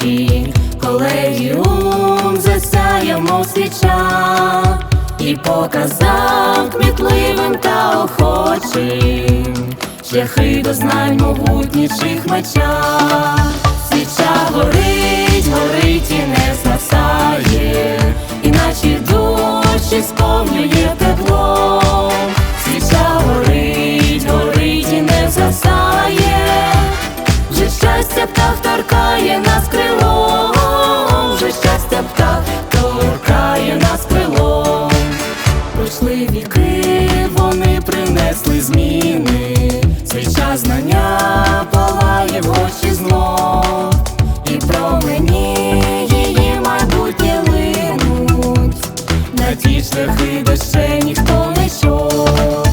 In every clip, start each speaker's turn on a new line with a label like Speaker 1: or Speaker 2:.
Speaker 1: очі, колегіум засяяв, мов свіча, і показав кмітливим та охочим, шляхи до знань могутнічих меча, свіча горить, горить і не згасає, і наші душі сповнює тепло, свіча горить, горить і не згасає. Щастя птах торкає нас крилами птах торкає нас крилом. Пройшли віки, вони принесли зміни, свіча знання палає в очі знов, і промені її майбутнє линуть, на ті шляхи, де ще ніхто не йшов.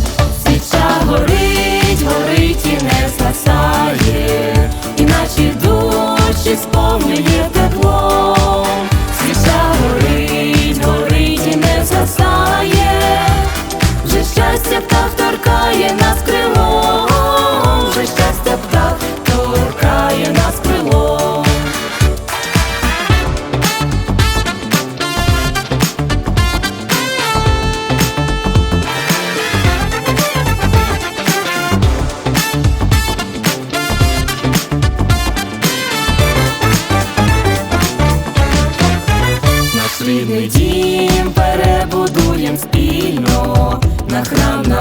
Speaker 1: Свіча горить, горить і не згасає, і наші душі сповнює Наш рідний дім перебудуєм спільно, на храм науки